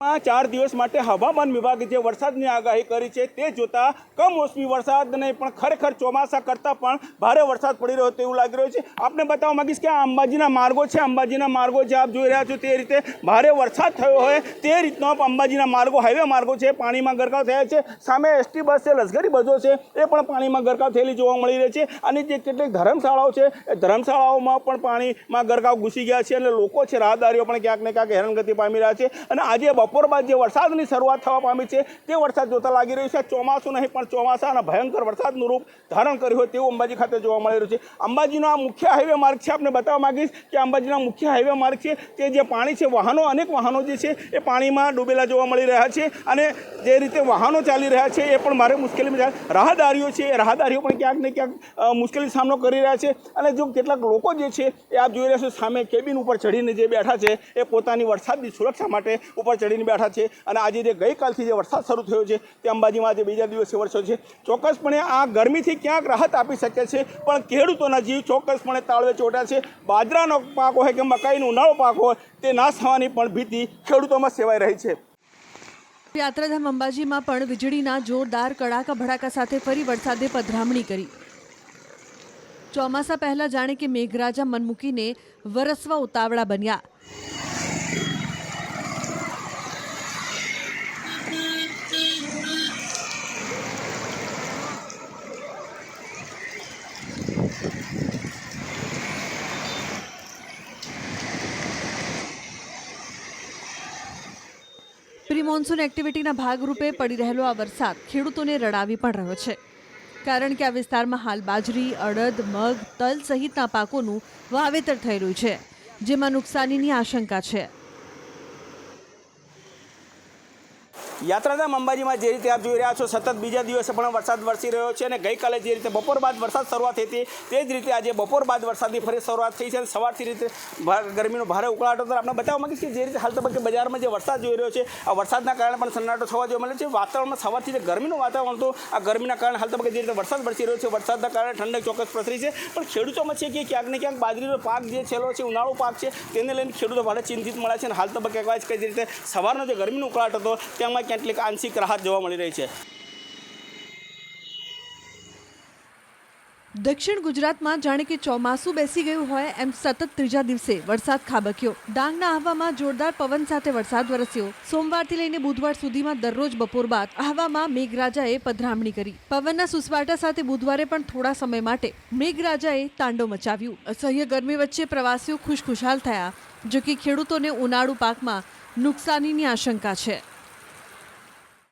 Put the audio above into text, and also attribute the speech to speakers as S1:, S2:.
S1: ચાર દિવસ માટે હવામાન વિભાગે જે વરસાદની આગાહી કરી છે તે જોતા કમોસમી વરસાદ નહીં, પણ ખરેખર ચોમાસા કરતાં પણ ભારે વરસાદ પડી રહ્યો તેવું લાગી રહ્યું છે. આપને બતાવવા માગીશ કે આ અંબાજીના માર્ગો છે, અંબાજીના માર્ગો જે આપ જોઈ રહ્યા છો તે રીતે ભારે વરસાદ થયો હોય તે રીતનો અંબાજીના માર્ગો, હાઈવે માર્ગો છે, પાણીમાં ગરકાવ થયા છે. સામે એસટી બસ છે, લશ્કરી બસો છે, એ પણ પાણીમાં ગરકાવ થયેલી જોવા મળી રહી છે. અને જે કેટલીક ધર્મશાળાઓ છે, એ ધર્મશાળાઓમાં પણ પાણીમાં ગરકાવ ઘૂસી ગયા છે અને લોકો છે, રાહદારીઓ પણ ક્યાંક ને ક્યાંક હેરાનગતિ પામી રહ્યા છે. અને આજે બપોર બાદ જે વરસાદની શરૂઆત થવા પામી છે, તે વરસાદ જોતા લાગી રહ્યું છે. ચોમાસું નહીં, પણ ચોમાસાના ભયંકર વરસાદનું રૂપ ધારણ કર્યું હોય તેવું અંબાજી ખાતે જોવા મળી રહ્યું છે. અંબાજીનો આ મુખ્ય હાઈવે માર્ગ છે, આપને બતાવવા માગીશ કે અંબાજીના મુખ્ય હાઈવે માર્ગ છે, તે જે પાણી છે, વાહનો, અનેક વાહનો જે છે, એ પાણીમાં ડૂબેલા જોવા મળી રહ્યા છે અને જે રીતે વાહનો ચાલી રહ્યા છે, એ પણ મારે મુશ્કેલીમાં રાહદારીઓ છે, એ રાહદારીઓ પણ ક્યાંક ને ક્યાંક મુશ્કેલી સામનો કરી રહ્યા છે. અને જો કેટલાક લોકો જે છે, એ આપ જોઈ રહ્યા છો, સામે કેબિન ઉપર ચડીને જે બેઠા છે, એ પોતાની વરસાદની સુરક્ષા માટે ઉપર ચડીને બેઠા છે અને આજે જે ગઈકાલથી જે વરસાદ શરૂ થયો છે તે અંબાજીમાં આજે બીજા દિવસે વરસ્યો છે. ચોક્કસપણે આ ગરમીથી ક્યાંક રાહત આપી શકે છે, પણ ખેડૂતોના જીવ ચોક્કસપણે તાળવે ચોટ્યા છે. બાજરાનો પાક હોય કે મકાઈનો ઉનાળો પાક હોય, તે નાશ થવાની પણ ભીતિ ખેડૂતોમાં સેવાઈ રહી છે.
S2: યાત્રાધામ અંબાજીમાં પણ વીજળીના જોરદાર કડાકા ભડાકા સાથે ફરી વરસાદે પધરામણી કરી. ચોમાસા પહેલા જાણે કે મેઘરાજા મન મૂકીને વરસવા ઉતાવળા બન્યા. પ્રી મોન્સૂન એક્ટિવિટીના ભાગરૂપે પડી રહેલો આ વરસાદ ખેડૂતોને રડાવી પણ રહ્યો છે. કારણ કે આ વિસ્તારમાં હાલ બાજરી, અડદ, મગ, તલ સહિતના પાકોનું વાવેતર થઈ રહ્યું છે, જેમાં નુકસાનીની આશંકા છે.
S1: યાત્રાધામ અંબાજીમાં જે રીતે આપ જોઈ રહ્યા છો, સતત બીજા દિવસે પણ વરસાદ વરસી રહ્યો છે અને ગઈકાલે જે રીતે બપોર બાદ વરસાદ શરૂઆત થઈ હતી, તે જ રીતે આજે બપોર બાદ વરસાદની ફરી શરૂઆત થઈ છે અને સવારથી રીતે ગરમીનો ભારે ઉકળાટ હતો. આપણે બતાવવા માંગીશ કે જે રીતે હાલ તબક્કે બજારમાં જે વરસાદ જોઈ રહ્યો છે, આ વરસાદના કારણે પણ સન્નાટો થવા જોવા મળે છે. વાતાવરણમાં સવારથી જે ગરમીનું વાતાવરણ હતું, આ ગરમીના કારણે હાલ તબક્કે જે રીતે વરસાદ વરસી રહ્યો છે, વરસાદના કારણે ઠંડક ચોક્કસ પ્રસરી છે. પણ ખેડૂતોમાં છે કે ક્યાંક ને ક્યાંક બાજરીનો પાક જે છેલ્લો છે, ઉનાળો પાક છે, તેને લઈને ખેડૂતો ભારે ચિંતિત મળ્યા છે અને હાલ તબક્કે કહેવાય છે કે જે રીતે સવારનો જે ગરમીનો ઉકળાટ હતો, તેમાં કેટલીક આંશિક રાહત જોવા મળી રહી છે.
S2: દક્ષિણ ગુજરાતમાં જાણે કે ચોમાસું બેસી ગયું હોય એમ સતત ત્રીજા દિવસે વરસાદ ખાબક્યો. ડાંગના આહવામાં જોરદાર પવન સાથે વરસાદ વરસ્યો. સોમવારથી લઈને બુધવાર સુધીમાં દરરોજ બપોર બાદ આહવામાં મેઘરાજાએ પધરામણી કરી. પવનના સુસવાટા સાથે બુધવારે પણ થોડા સમય માટે મેઘરાજાએ તાંડવ મચાવ્યું. અસહ્ય ગરમી વચ્ચે પ્રવાસીઓ ખુશખુશાલ થયા જો કે ખેડૂતોને ઉનાળુ પાકમાં નુકસાનીની આશંકા છે.